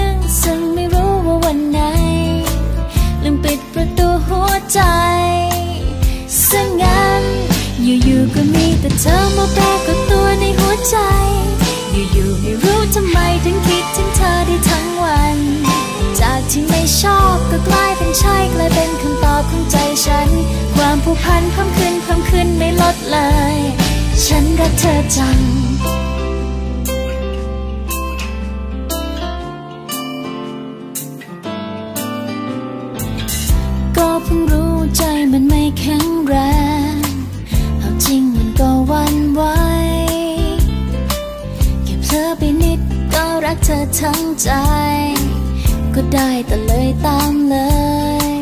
ึ เธอมาแปรกฏตัวในหัวใจ อยู่ๆไม่รู้ทำไมถึงคิดถึงเธอได้ทั้งวัน จากที่ไม่ชอบก็กลายเป็นใช่กลายเป็นคำตอบของใจฉัน ความผูกพันเพิ่มขึ้นเพิ่มขึ้นไม่ลดเลย ฉันรักเธอจังก็เพิ่งรู้ใจมันไม่แข็งแรง ธอทั้งใจ ก็ได้แต่เลยตามเลย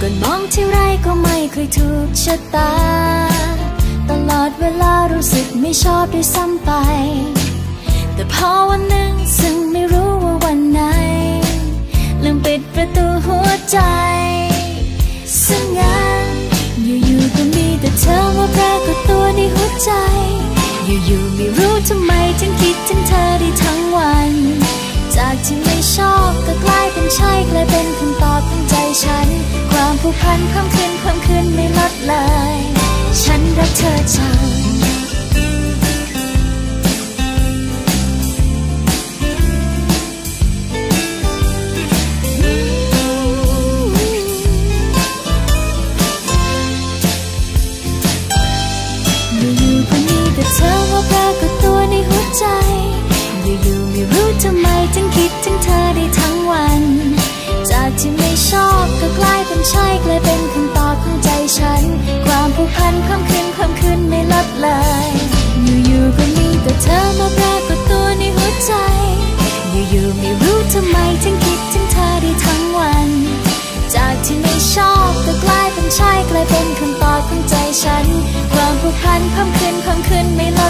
ก่อนมองที่ไรก็ไม่เคยถูกชะตา ตลอดเวลารู้สึกไม่ชอบด้วยซ้ำไป แต่พอวันหนึ่งซึ่งไม่รู้ว่าวันไหน ลืมปิดประตูหัวใจ พันเพิ่มขึ้นเพิ่มขึ้นไม่ลดเลย ฉันรักเธอจังอยู่ๆก็มีแต่เธอมาปรากฏตัวในหัวใจ อยู่ๆไม่รู้ทำ กลายเป็นคำตอบของใจฉันความผูกพันความคืนความคืนไม่ลด